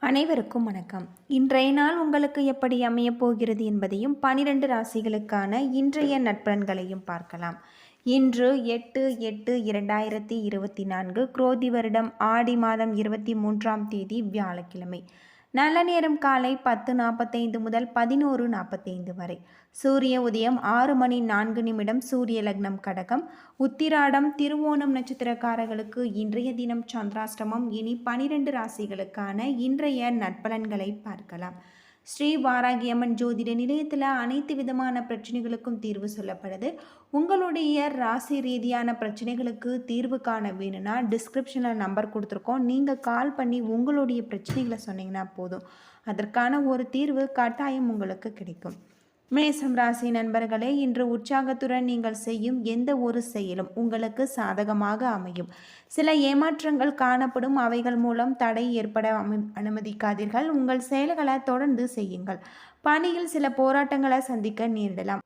அனைவருக்கும் வணக்கம். இன்றைய நாள் உங்களுக்கு எப்படி அமையப் போகிறது என்பதையும் பனிரெண்டு ராசிகளுக்கான இன்றைய நட்பன்களையும் பார்க்கலாம். இன்று எட்டு எட்டு இரண்டாயிரத்தி இருபத்தி நான்கு குரோதி வருடம் ஆடி மாதம் இருபத்தி மூன்றாம் தேதி வியாழக்கிழமை. நல்ல நேரம் காலை பத்து நாற்பத்தைந்து முதல் பதினோரு நாற்பத்தைந்து வரை. சூரிய உதயம் ஆறு மணி நான்கு நிமிடம் சூரிய லக்னம் கடகம். உத்திராடம் திருவோணம் நட்சத்திரக்காரர்களுக்கு இன்றைய தினம் சந்திராஷ்டமம். இனி பனிரெண்டு ராசிகளுக்கான இன்றைய நற்பலன்களை பார்க்கலாம். ஸ்ரீ வாராகியம்மன் ஜோதிட நிலையத்தில் அனைத்து விதமான பிரச்சனைகளுக்கும் தீர்வு சொல்லப்படுது. உங்களுடைய ராசி ரீதியான பிரச்சனைகளுக்கு தீர்வு காண வேணும்னா டிஸ்கிரிப்ஷனில் நம்பர் கொடுத்துருக்கோம். நீங்கள் கால் பண்ணி உங்களுடைய பிரச்சனைகளை சொன்னீங்கன்னா போதும். அதற்கான ஒரு தீர்வு கட்டாயம் உங்களுக்கு கிடைக்கும். மேசம் ராசி நண்பர்களே இன்று உற்சாகத்துடன் நீங்கள் செய்யும் எந்த ஒரு செயலும் உங்களுக்கு சாதகமாக அமையும். சில ஏமாற்றங்கள் காணப்படும். அவைகள் மூலம் தடை ஏற்பட அனுமதிக்காதீர்கள். உங்கள் செயல்களை தொடர்ந்து செய்யுங்கள். பணியில் சில போராட்டங்களை சந்திக்க நேரிடலாம்.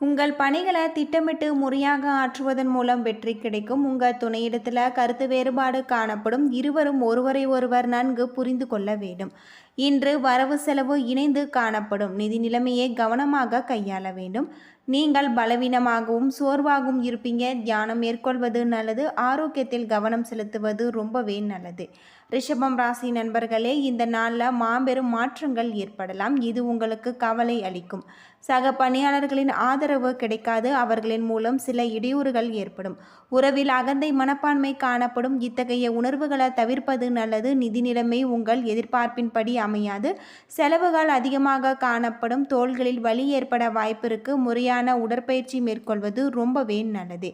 உங்கள் பணிகளை திட்டமிட்டு முறையாக ஆற்றுவதன் மூலம் வெற்றி கிடைக்கும். உங்கள் துணையிடத்தில் கருத்து வேறுபாடு காணப்படும். இருவரும் ஒருவரை ஒருவர் நன்கு புரிந்து கொள்ள வேண்டும். இன்று வரவு செலவு இணைந்து காணப்படும். நிதி நிலைமையை கவனமாக கையாள வேண்டும். நீங்கள் பலவீனமாகவும் சோர்வாகவும் இருப்பீங்க. தியானம் மேற்கொள்வது நல்லது. ஆரோக்கியத்தில் கவனம் செலுத்துவது ரொம்பவே நல்லது. ரிஷபம் ராசி நண்பர்களே இந்த நாளில் மாபெரும் மாற்றங்கள் ஏற்படலாம். இது உங்களுக்கு கவலை அளிக்கும். சக பணியாளர்களின் ஆதரவு கிடைக்காது. அவர்களின் மூலம் சில இடையூறுகள் ஏற்படும். உறவில் அகந்தை மனப்பான்மை காணப்படும். இத்தகைய உணர்வுகளை தவிர்ப்பது நல்லது. நிதி நிலைமை உங்கள் எதிர்பார்ப்பின்படி அமையாது. செலவுகள் அதிகமாக காணப்படும். தோள்களில் வலி ஏற்பட வாய்ப்பிருக்கு முறையான உடற்பயிற்சி மேற்கொள்வது ரொம்பவே நல்லது.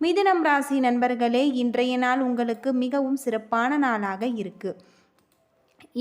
மிதுனம் ராசி நண்பர்களே இன்றைய நாள் உங்களுக்கு மிகவும் சிறப்பான நாளாக இருக்கு.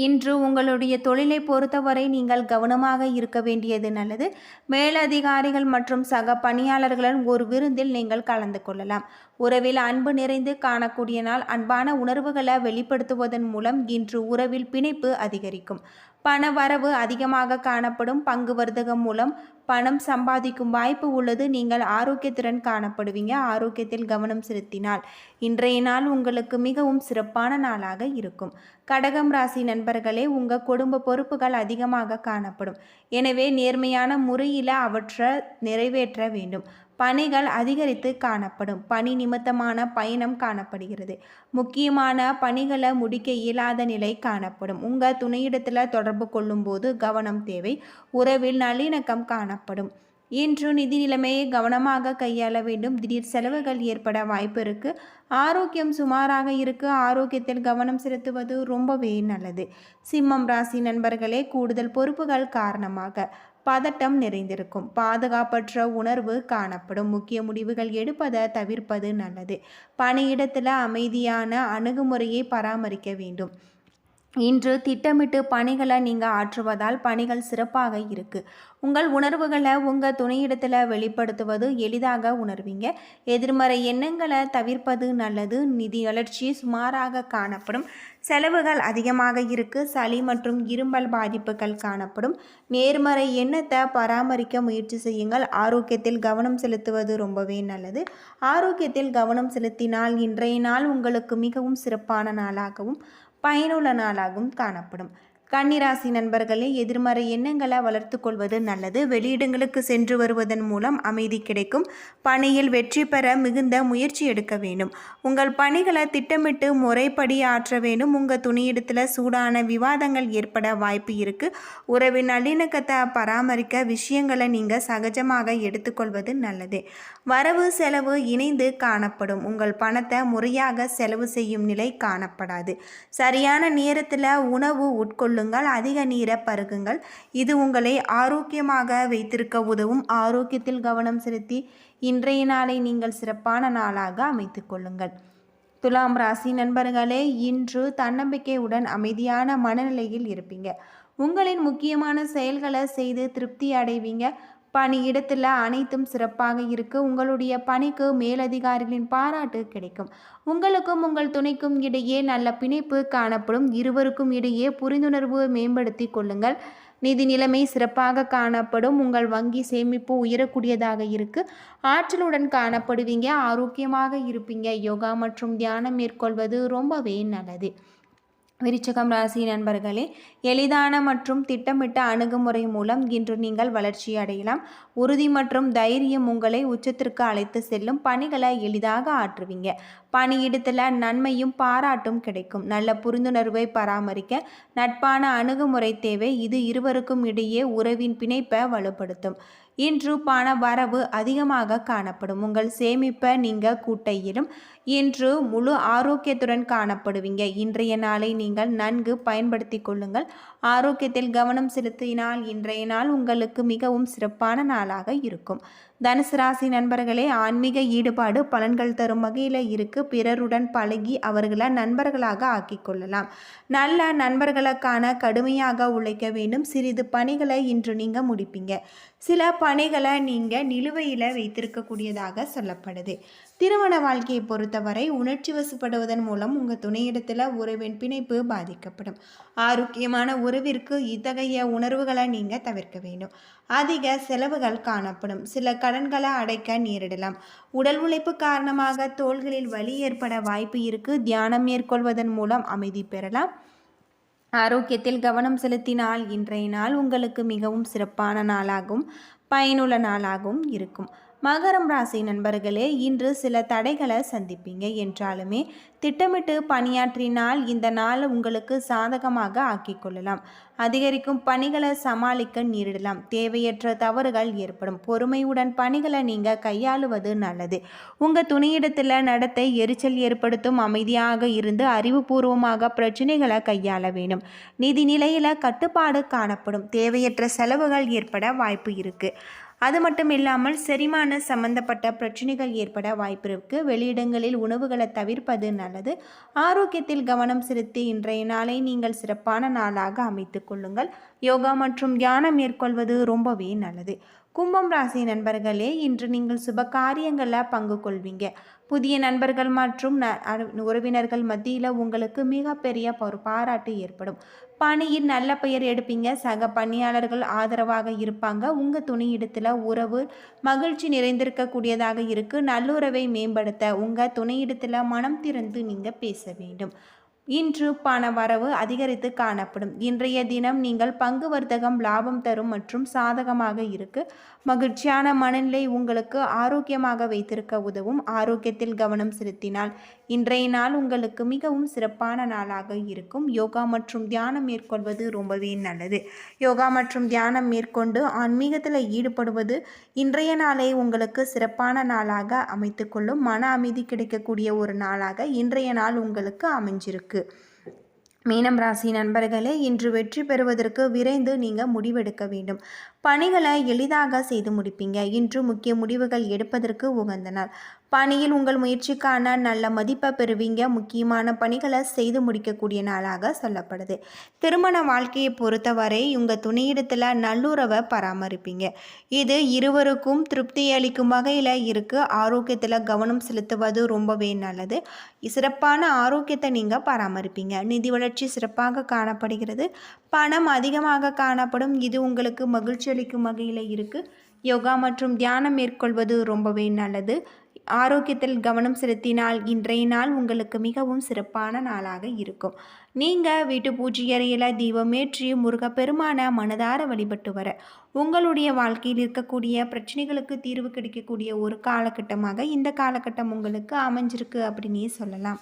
இன்று உங்களுடைய தொழிலை பொறுத்தவரை நீங்கள் கவனமாக இருக்க வேண்டியது நல்லது. மேலதிகாரிகள் மற்றும் சக பணியாளர்களுடன் ஒரு விருந்தில் நீங்கள் கலந்து கொள்ளலாம். உறவில் அன்பு நிறைந்து காணக்கூடிய நாள் அன்பான உணர்வுகளை வெளிப்படுத்துவதன் மூலம் இன்று உறவில் பிணைப்பு அதிகரிக்கும். பண வரவு அதிகமாக காணப்படும் பங்கு வர்த்தகம் மூலம் பணம் சம்பாதிக்கும் வாய்ப்பு உள்ளது. நீங்கள் ஆரோக்கியத்துடன் காணப்படுவீங்க. ஆரோக்கியத்தில் கவனம் செலுத்தினால் இன்றைய நாள் உங்களுக்கு மிகவும் சிறப்பான நாளாக இருக்கும். கடகம் ராசி நண்பர்களே உங்கள் குடும்ப பொறுப்புகள் அதிகமாக காணப்படும். எனவே நேர்மையான முறையில் அவற்றை நிறைவேற்ற வேண்டும். பணிகள் அதிகரித்து காணப்படும். பணி நிமித்தமான பயணம் காணப்படுகிறது. முக்கியமான பணிகளை முடிக்க இயலாத நிலை காணப்படும். உங்கள் துணையிடத்தில் தொடர்பு கொள்ளும்போது கவனம் தேவை. உறவில் நல்லிணக்கம் காணப்படும். இன்று நிதி நிலைமையை கவனமாக கையாள வேண்டும். திடீர் செலவுகள் ஏற்பட வாய்ப்பு இருக்கு. ஆரோக்கியம் சுமாராக இருக்கு. ஆரோக்கியத்தில் கவனம் செலுத்துவது ரொம்பவே நல்லது. சிம்மம் ராசி நண்பர்களே கூடுதல் பொறுப்புகள் காரணமாக. பதட்டம் நிறைந்திருக்கும். பாதுகாப்பற்ற உணர்வு காணப்படும். முக்கிய முடிவுகள் எடுப்பதை தவிர்ப்பது நல்லது. பணியிடத்தில் அமைதியான அணுகுமுறையை பராமரிக்க வேண்டும். இன்று திட்டமிட்டு பணிகளை நீங்கள் ஆற்றுவதால் பணிகள் சிறப்பாக இருக்குது உங்கள் உணர்வுகளை உங்கள் துணையிடத்தில் வெளிப்படுத்துவது எளிதாக உணர்வீங்க. எதிர்மறை எண்ணங்களை தவிர்ப்பது நல்லது. நிதி வளர்ச்சி சுமாராக காணப்படும். செலவுகள் அதிகமாக இருக்குது சளி மற்றும் இரும்பல் பாதிப்புகள் காணப்படும். நேர்மறை எண்ணத்தை பராமரிக்க முயற்சி செய்யுங்கள். ஆரோக்கியத்தில் கவனம் செலுத்துவது ரொம்பவே நல்லது. ஆரோக்கியத்தில் கவனம் செலுத்தினால் இன்றைய நாள் உங்களுக்கு மிகவும் சிறப்பான நாளாகவும் பயனுள்ள நாளாகவும் காணப்படும். கன்னிராசி நண்பர்களே எதிர்மறை எண்ணங்களை வளர்த்து கொள்வது நல்லது. வெளியிடங்களுக்கு சென்று வருவதன் மூலம் அமைதி கிடைக்கும். பணியில் வெற்றி பெற மிகுந்த முயற்சி எடுக்க வேண்டும். உங்கள் பணிகளை திட்டமிட்டு முறைப்படி ஆற்ற வேண்டும். உங்கள் துணியிடத்தில் சூடான விவாதங்கள் ஏற்பட வாய்ப்பு இருக்குது உறவின் நல்லிணக்கத்தை பராமரிக்க விஷயங்களை நீங்கள் சகஜமாக எடுத்துக்கொள்வது நல்லது. வரவு செலவு இணைந்து காணப்படும். உங்கள் பணத்தை முறையாக செலவு செய்யும் நிலை காணப்படாது. சரியான நேரத்தில் உணவு உட்கொள்ளும் உட்கொள்ளுங்கள் அதிக நீரை பருகுங்கள். இது உங்களை ஆரோக்கியமாக வைத்திருக்க உதவும். ஆரோக்கியத்தில் கவனம் செலுத்தி இன்றைய நாளை நீங்கள் சிறப்பான நாளாக அமைத்து கொள்ளுங்கள். துலாம் ராசி நண்பர்களே இன்று தன்னம்பிக்கையுடன் அமைதியான மனநிலையில் இருப்பீங்க. உங்களின் முக்கியமான செயல்களை செய்து திருப்தி அடைவீங்க. பணியிடத்தில் அனைத்தும் சிறப்பாக இருக்கு. உங்களுடைய பணிக்கு மேலதிகாரிகளின் பாராட்டு கிடைக்கும். உங்களுக்கும் உங்கள் துணைக்கும் இடையே நல்ல பிணைப்பு காணப்படும். இருவருக்கும் இடையே புரிந்துணர்வு மேம்படுத்தி கொள்ளுங்கள். நிதி நிலைமை சிறப்பாக காணப்படும். உங்கள் வங்கி சேமிப்பு உயரக்கூடியதாக இருக்கு. ஆற்றலுடன் காணப்படுவீங்க. ஆரோக்கியமாக இருப்பீங்க. யோகா மற்றும் தியானம் மேற்கொள்வது ரொம்பவே நல்லது. விருச்சகம் ராசி நண்பர்களே எளிதான மற்றும் திட்டமிட்ட அணுகுமுறை மூலம் இன்று நீங்கள் வளர்ச்சி அடையலாம். உறுதி மற்றும் தைரியம் உங்களை உச்சத்திற்கு அழைத்து செல்லும் பணிகளை எளிதாக ஆற்றுவீங்க. பணியிடத்தில் நன்மையும் பாராட்டும் கிடைக்கும். நல்ல புரிந்துணர்வை பராமரிக்க நட்பான அணுகுமுறை தேவை. இது இருவருக்கும் இடையே உறவின் பிணைப்பை வலுப்படுத்தும். இன்று பண வரவு அதிகமாக காணப்படும். உங்கள் சேமிப்பை நீங்கள் கூட்டையிலும் இன்று முழு ஆரோக்கியத்துடன் காணப்படுவீங்க. இன்றைய நாளை நீங்கள் நன்கு பயன்படுத்தி கொள்ளுங்கள். ஆரோக்கியத்தில் கவனம் செலுத்தினால் இன்றைய நாள் உங்களுக்கு மிகவும் சிறப்பான நாளாக இருக்கும். தனுசு ராசி நண்பர்களே ஆன்மீக ஈடுபாடு பலன்கள் தரும் வகையில் இருக்கு. பிறருடன் பழகி அவர்களை நண்பர்களாக ஆக்கிக்கொள்ளலாம் நல்ல நண்பர்களுக்கான கடுமையாக உழைக்க வேண்டும். சிறிது பணிகளை இன்று நீங்கள் முடிப்பீங்க. சில பணிகளை நீங்கள் நிலுவையில் வைத்திருக்கக்கூடியதாக சொல்லப்படுது. திருமண வாழ்க்கையை பொறுத்தவரை உணர்ச்சி வசப்படுவதன் மூலம் உங்கள் துணையிடத்தில் உறவின் பிணைப்பு பாதிக்கப்படும். ஆரோக்கியமான உறவிற்கு இத்தகைய உணர்வுகளை நீங்கள் தவிர்க்க வேண்டும். அதிக செலவுகள் காணப்படும். சில கடன்களை அடைக்க நேரிடலாம். உடல் உழைப்பு காரணமாக தோள்களில் வலி ஏற்பட வாய்ப்பு இருக்கு. தியானம் மேற்கொள்வதன் மூலம் அமைதி பெறலாம். ஆரோக்கியத்தில் கவனம் செலுத்தினால் இன்றைய நாள் உங்களுக்கு மிகவும் சிறப்பான நாளாகவும் பயனுள்ள நாளாகவும் இருக்கும். மகரம் ராசி நண்பர்களே இன்று சில தடைகளை சந்திப்பீங்க என்றாலுமே திட்டமிட்டு பணியாற்றினால் இந்த நாள் உங்களுக்கு சாதகமாக ஆக்கிக்கொள்ளலாம் அதிகரிக்கும் பணிகளை சமாளிக்க நேரிடலாம். தேவையற்ற தவறுகள் ஏற்படும். பொறுமையுடன் பணிகளை நீங்கள் கையாளுவது நல்லது. உங்கள் துணியிடத்தில் நடத்தை எரிச்சல் ஏற்படுத்தும். அமைதியாக இருந்து அறிவுபூர்வமாக பிரச்சனைகளை கையாள வேண்டும். நிதி நிலையில் கட்டுப்பாடு காணப்படும். தேவையற்ற செலவுகள் ஏற்பட வாய்ப்பு இருக்குது அது மட்டும் இல்லாமல் செரிமான சம்பந்தப்பட்ட பிரச்சனைகள் ஏற்பட வாய்ப்பிருக்கு வெளியிடங்களில் உணவுகளை தவிர்ப்பது நல்லது. ஆரோக்கியத்தில் கவனம் செலுத்தி இன்றைய நாளை நீங்கள் சிறப்பான நாளாக அமைத்து கொள்ளுங்கள். யோகா மற்றும் தியானம் மேற்கொள்வது ரொம்பவே நல்லது. கும்பம் ராசி நண்பர்களே இன்று நீங்கள் சுப காரியங்களில் பங்கு கொள்வீங்க. புதிய நண்பர்கள் மற்றும் உறவினர்கள் மத்தியில் உங்களுக்கு மிகப்பெரிய ஒரு பாராட்டு ஏற்படும். பணியில் நல்ல பெயர் எடுப்பீங்க. சக பணியாளர்கள் ஆதரவாக இருப்பாங்க. உங்கள் துணையிடத்தில் உறவு மகிழ்ச்சி நிறைந்திருக்கக்கூடியதாக இருக்குது நல்லுறவை மேம்படுத்த உங்கள் துணையிடத்தில் மனம் திறந்து நீங்கள் பேச வேண்டும். இன்று பண வரவு அதிகரித்து காணப்படும். இன்றைய தினம் நீங்கள் பங்கு வர்த்தகம் லாபம் தரும் மற்றும் சாதகமாக இருக்கு. மகிழ்ச்சியான மனநிலை உங்களுக்கு ஆரோக்கியமாக வைத்திருக்க உதவும். ஆரோக்கியத்தில் கவனம் செலுத்தினால் இன்றைய நாள் உங்களுக்கு மிகவும் சிறப்பான நாளாக இருக்கும். யோகா மற்றும் தியானம் மேற்கொள்வது ரொம்பவே நல்லது. யோகா மற்றும் தியானம் மேற்கொண்டு ஆன்மீகத்தில் ஈடுபடுவது இன்றைய நாளை உங்களுக்கு சிறப்பான நாளாக அமைத்துக்கொள்ளும் மன அமைதி கிடைக்கக்கூடிய ஒரு நாளாக இன்றைய நாள் உங்களுக்கு அமைஞ்சிருக்கு. இருக்குது மீனம் ராசி நண்பர்களே இன்று வெற்றி பெறுவதற்கு விரைந்து நீங்கள் முடிவெடுக்க வேண்டும். பணிகளை எளிதாக செய்து முடிப்பீங்க. இன்று முக்கிய முடிவுகள் எடுப்பதற்கு உகந்த நாள் பணியில் உங்கள் முயற்சிக்கான நல்ல மதிப்பை பெறுவீங்க. முக்கியமான பணிகளை செய்து முடிக்கக்கூடிய நாளாக சொல்லப்படுது. திருமண வாழ்க்கையை பொறுத்தவரை உங்கள் துணையிடத்தில் நல்லுறவை பராமரிப்பீங்க. இது இருவருக்கும் திருப்தி அளிக்கும் வகையில் இருக்குது ஆரோக்கியத்தில் கவனம் செலுத்துவது ரொம்பவே நல்லது. சிறப்பான ஆரோக்கியத்தை நீங்கள் பராமரிப்பீங்க. நிதி வளர்ச்சி சிறப்பாக காணப்படுகிறது. பணம் அதிகமாக காணப்படும். இது உங்களுக்கு மகிழ்ச்சி அளிக்கும் வகையில் இருக்குது யோகா மற்றும் தியானம் மேற்கொள்வது ரொம்பவே நல்லது. ஆரோக்கியத்தில் கவனம் செலுத்தினால் இன்றைய நாள் உங்களுக்கு மிகவும் சிறப்பான நாளாக இருக்கும். நீங்கள் வீட்டு பூஜை அறையில் தீபமேற்றி முருகப்பெருமான மனதார வழிபட்டு வர உங்களுடைய வாழ்க்கையில் இருக்கக்கூடிய பிரச்சனைகளுக்கு தீர்வு கிடைக்கக்கூடிய ஒரு காலகட்டமாக இந்த காலகட்டம் உங்களுக்கு அமைஞ்சிருக்கு அப்படின்னே சொல்லலாம்.